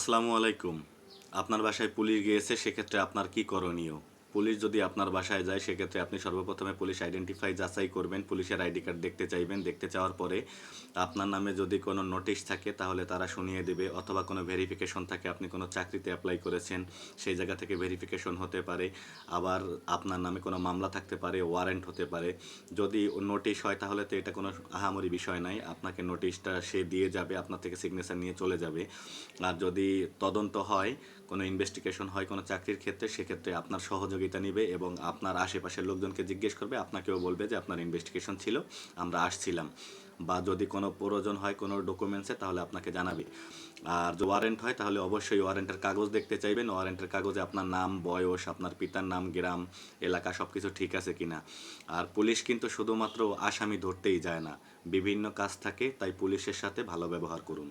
আসসালামু আলাইকুম। আপনার বাসায় পুলিশ গিয়েছে সেক্ষেত্রে আপনার কি করণীয়? পুলিশ যদি আপনার বাসায় যায়, সেক্ষেত্রে আপনি সর্বপ্রথমে পুলিশ আইডেন্টিফাই যাচাই করবেন। পুলিশের আইডি কার্ড দেখতে চাইবেন। দেখতে চাওয়ার পরে আপনার নামে যদি কোনো নোটিশ থাকে, তাহলে তারা শুনিয়ে দেবে। অথবা কোনো ভেরিফিকেশন থাকে, আপনি কোনো চাকরিতে অ্যাপ্লাই করেছেন, সেই জায়গা থেকে ভেরিফিকেশন হতে পারে। আবার আপনার নামে কোনো মামলা থাকতে পারে ওয়ারেন্ট হতে পারে। যদি নোটিশ হয়, তাহলে তো এটা কোনো আহামরি বিষয় নাই। আপনাকে নোটিশটা সে দিয়ে যাবে, আপনার থেকে সিগনেচার নিয়ে চলে যাবে। আর যদি তদন্ত হয়, কোনো ইনভেস্টিগেশন হয় কোনো চাকরির ক্ষেত্রে, সেক্ষেত্রে আপনার সহযোগিতা নেবে এবং আপনার আশেপাশের লোকজনকে জিজ্ঞেস করবে, আপনাকেও বলবে যে আপনার ইনভেস্টিগেশন ছিল, আমরা আসছিলাম। বা যদি কোনো প্রয়োজন হয় কোনো ডকুমেন্টসে তাহলে আপনাকে জানাবে। আর যে ওয়ারেন্ট হয়, তাহলে অবশ্যই ওয়ারেন্টের কাগজ দেখতে চাইবেন। ওয়ারেন্টের কাগজে আপনার নাম, বয়স, আপনার পিতার নাম, গ্রাম, এলাকা সব কিছু ঠিক আছে কিনা। আর পুলিশ কিন্তু শুধুমাত্র আসামি ধরতেই যায় না। বিভিন্ন কাজ থাকে, তাই পুলিশের সাথে ভালো ব্যবহার করুন।